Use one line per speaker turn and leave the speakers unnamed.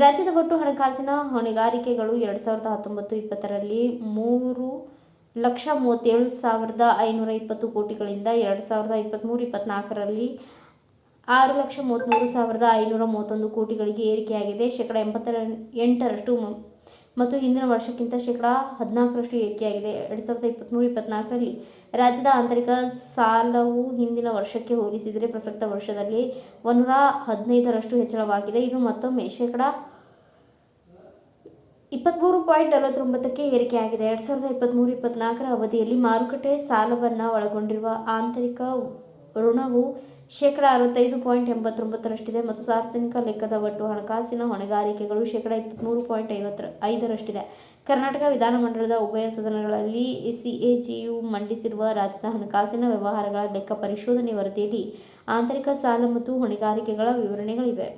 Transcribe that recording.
ರಾಜ್ಯದ ಒಟ್ಟು ಹಣಕಾಸಿನ ಹೊಣೆಗಾರಿಕೆಗಳು ಎರಡು ಸಾವಿರದ ಹತ್ತೊಂಬತ್ತು ಇಪ್ಪತ್ತರಲ್ಲಿ ಮೂರು ಲಕ್ಷ ಮೂವತ್ತೇಳು ಸಾವಿರದ ಐನೂರ ಇಪ್ಪತ್ತು ಕೋಟಿಗಳಿಂದ ಎರಡು ಸಾವಿರದ ಇಪ್ಪತ್ತ್ಮೂರು ಇಪ್ಪತ್ತ್ನಾಲ್ಕರಲ್ಲಿ ಆರು ಲಕ್ಷ ಮೂವತ್ತ್ಮೂರು ಸಾವಿರದ ಐನೂರ ಮೂವತ್ತೊಂದು ಕೋಟಿಗಳಿಗೆ ಏರಿಕೆಯಾಗಿದೆ. ಶೇಕಡ ಎಂಬತ್ತರ ಎಂಟರಷ್ಟು ಮತ್ತು ಹಿಂದಿನ ವರ್ಷಕ್ಕಿಂತ ಶೇಕಡ ಹದಿನಾಲ್ಕರಷ್ಟು ಏರಿಕೆಯಾಗಿದೆ. ಎರಡು ಸಾವಿರದ ಇಪ್ಪತ್ತ್ಮೂರು ಇಪ್ಪತ್ತ್ನಾಲ್ಕರಲ್ಲಿ ರಾಜ್ಯದ ಆಂತರಿಕ ಸಾಲವು ಹಿಂದಿನ ವರ್ಷಕ್ಕೆ ಹೋಲಿಸಿದರೆ ಪ್ರಸಕ್ತ ವರ್ಷದಲ್ಲಿ ಒಂದೂರ ಹದಿನೈದರಷ್ಟು ಹೆಚ್ಚಳವಾಗಿದೆ. ಇದು ಮತ್ತೊಮ್ಮೆ ಶೇಕಡ ಇಪ್ಪತ್ತ್ಮೂರು ಪಾಯಿಂಟ್ ನಲವತ್ತೊಂಬತ್ತಕ್ಕೆ ಏರಿಕೆಯಾಗಿದೆ. ಎರಡು ಸಾವಿರದ ಇಪ್ಪತ್ತ್ಮೂರು ಇಪ್ಪತ್ತ್ನಾಲ್ಕರ ಅವಧಿಯಲ್ಲಿ ಮಾರುಕಟ್ಟೆ ಸಾಲವನ್ನು ಒಳಗೊಂಡಿರುವ ಆಂತರಿಕ ಋಣವು ಶೇಕಡ ಅರವತ್ತೈದು ಪಾಯಿಂಟ್ ಎಂಬತ್ತೊಂಬತ್ತರಷ್ಟಿದೆ ಮತ್ತು ಸಾರ್ವಜನಿಕ ಲೆಕ್ಕದ ಒಟ್ಟು ಹಣಕಾಸಿನ ಹೊಣೆಗಾರಿಕೆಗಳು ಶೇಕಡ ಇಪ್ಪತ್ತ್ಮೂರು ಪಾಯಿಂಟ್ ಐವತ್ತರ ಐದರಷ್ಟಿದೆ ಕರ್ನಾಟಕ ವಿಧಾನಮಂಡಲದ ಉಭಯ ಸದನಗಳಲ್ಲಿ ಸಿಎಜಿಯು ಮಂಡಿಸಿರುವ ರಾಜ್ಯದ ಹಣಕಾಸಿನ ವ್ಯವಹಾರಗಳ ಲೆಕ್ಕ ಪರಿಶೋಧನೆ ವರದಿಯಲ್ಲಿ ಆಂತರಿಕ ಸಾಲ ಮತ್ತು ಹೊಣೆಗಾರಿಕೆಗಳ ವಿವರಣೆಗಳಿವೆ.